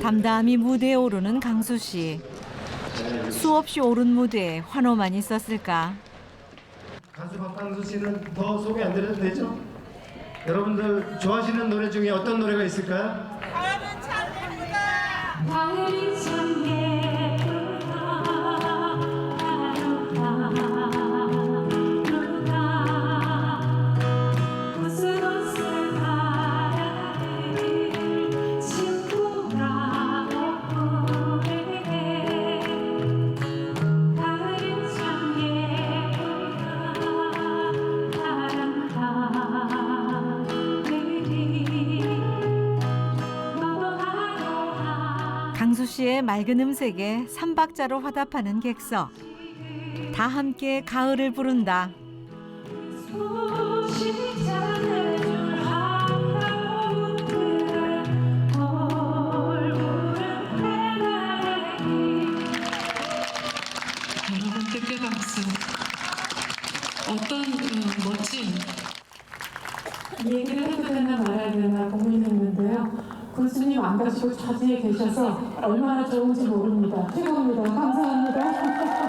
담담히 무대에 오르는 강수 씨. 수없이 오른 무대에 환호만 있었을까? 가수 박강수 씨는 더 소개 안 드려도 되죠? 여러분들 좋아하시는 노래 중에 어떤 노래가 있을까요? 가을이 참 예쁘다 씨의 맑은 음색에 삼박자로 화답하는 객석. 다 함께 가을을 부른다. 소식 전해줄 한가운 그대 얼굴은 해바라기 여러분 뜻의 박수. 어떤 그 멋진 얘기를 해도 되나 말아야 되나 고민 교수님 안 가시고 자리에 계셔서 얼마나 좋은지 모릅니다. 최고입니다. 감사합니다.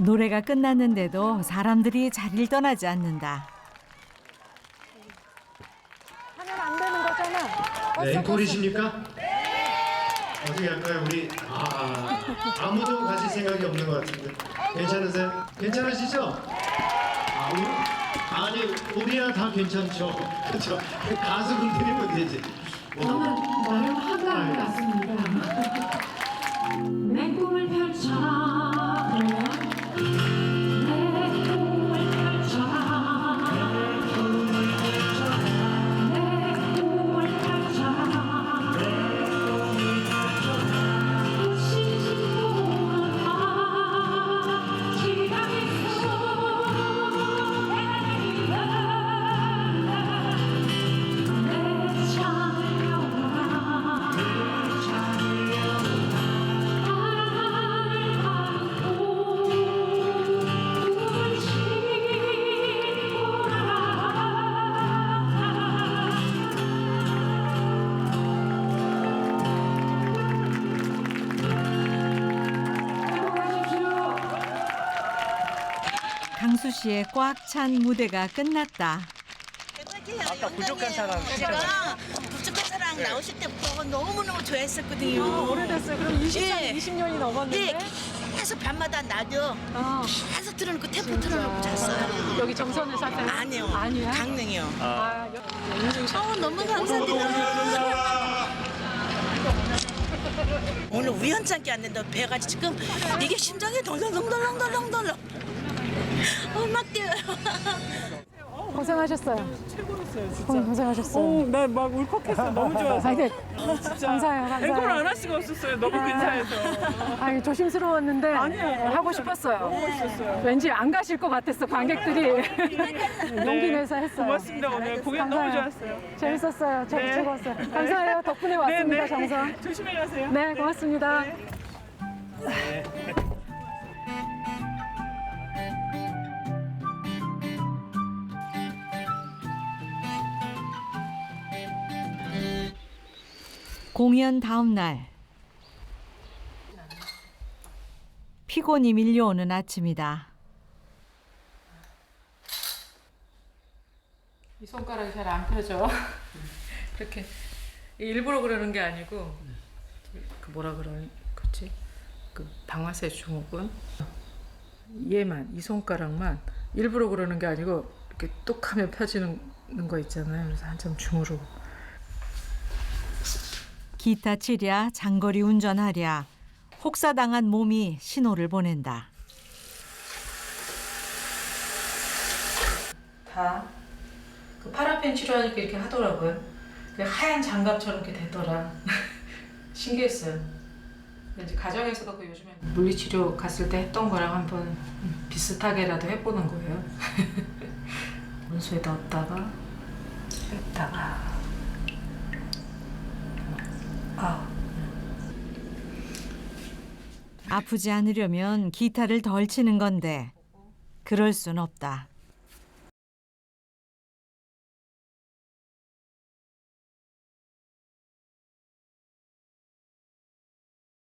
노래가 끝났는데도 사람들이 자리를 떠나지 않는다. 네, 앵콜이십니까? 어떻게 할까요? 우리 아, 아무도 가실 생각이 없는 것 같은데 괜찮으세요? 괜찮으시죠? 아, 우리, 아니 우리야 다 괜찮죠. 그렇죠? 가수분들이 문제지. 뭐, 저는 나름 한가한 것 같습니다. 내 꿈을 펼쳐 강수 씨의 꽉 찬 무대가 끝났다. 아까 부족한 사람 부족한 사랑 나오실 때부터 너무너무 좋아했었거든요. 오래됐어요. 그럼 20, 예. 20년이 넘었는데. 네, 계속 밤마다 라디오 어, 계속 틀어놓고 테이프 틀어놓고 잤어요. 여기 정선에 사세요? 아니요. 아니야? 강릉이요. 아, 여- 어, 너무 감사드려요. 오늘 우연찮게 왔는데 배가 지금 이게 심장이 덜덜덜덜덜덜덜 어, 막 뛰어요. 고생하셨어요. 최고였어요 진짜. 어, 고생하셨어요. 오, 나막 울컥했어. 너무 좋아서. 아, 네. 진짜. 감사해요, 감사해요. 앵콜 안 할 수가 없었어요. 너무 근사해서. 아, 조심스러웠는데 아니에요. 하고 싶었어요. 너무 멋있었어요. 왠지 안 가실 것 같았어, 관객들이. 용기 내서 했어요. 고맙습니다. 오늘 공연 너무 감사해요. 좋았어요. 재밌었어요. 저 네. 즐거웠어요. 감사해요. 덕분에 왔습니다, 네, 정선. 네. 조심히 가세요. 네, 고맙습니다. 공연 다음 날. 피곤이 밀려오는 아침이다. 이 손가락이 잘 안 펴져. 그렇게 일부러 그러는 게 아니고 그 뭐라 그러니 그치? 그 방아쇠 증후군 얘만 이 손가락만 일부러 그러는 게 아니고 이렇게 뚝하면 펴지는 거 있잖아요. 그래서 한참 주무르고 기타 치랴 장거리 운전하랴 혹사당한 몸이 신호를 보낸다. 다. 그 파라펜 치료하니까 이렇게 하더라고요. 그 하얀 장갑처럼 이렇게 되더라. 신기했어요. 이제 가정에서도 그 요즘에 물리치료 갔을 때 했던 거랑 한번 비슷하게라도 해보는 거예요. 온수에 넣었다가 뺐다가 아 아프지 않으려면 기타를 덜 치는 건데 그럴 순 없다.